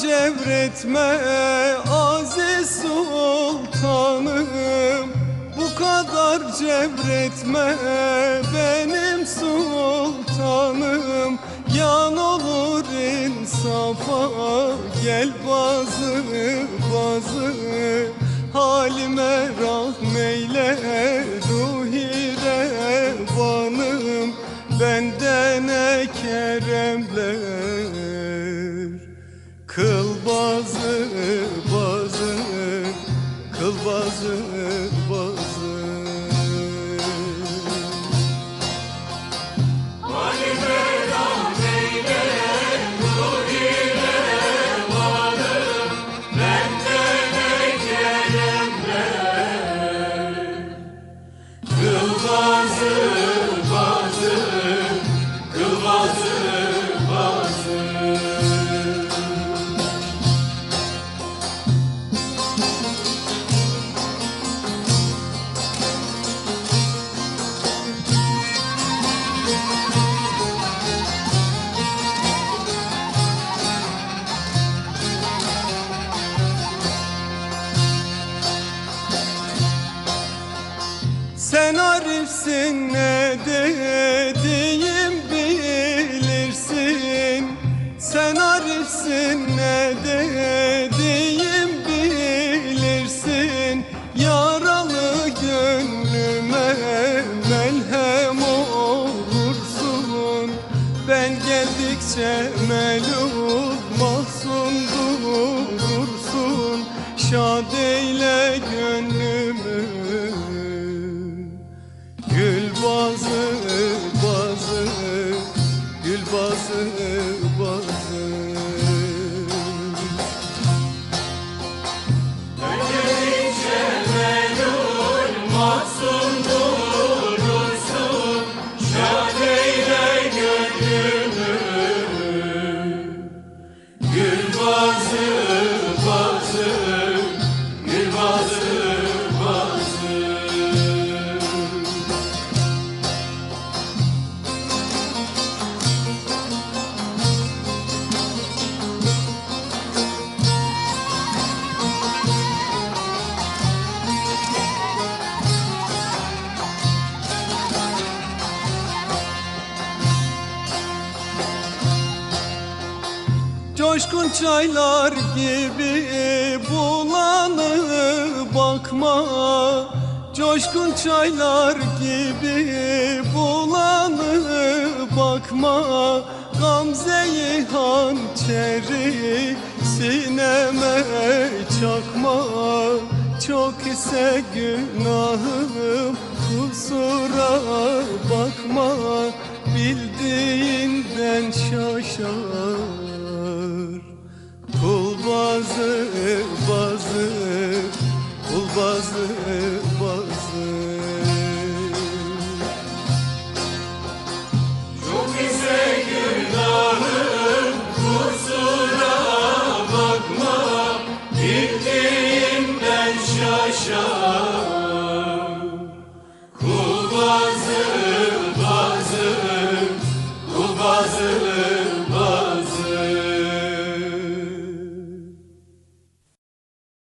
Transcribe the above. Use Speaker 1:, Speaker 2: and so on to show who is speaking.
Speaker 1: cevretme aziz sultanım. Bu kadar cevretme benim sultanım. Yan olur insafa gel bazı bazı. Halime rahmeyle ruhi revanım. Benden ne keremler Kıl bazı bazı Kıl bazı bazı Sen arifsin ne dediğim bilirsin. Sen arifsin ne dediğim bilirsin. Yaralı gönlüme melhem olursun. Ben geldikçe melul mahzun durursun Şad eyle gönlümü Coşkun çaylar gibi bulanı bakma. Coşkun çaylar gibi bulanı bakma. Gamzeyi hançeri sineme çakma. Çok ise günahım kusura bakma. Bildiğinden şaşar bakma Bildiğimden şaşar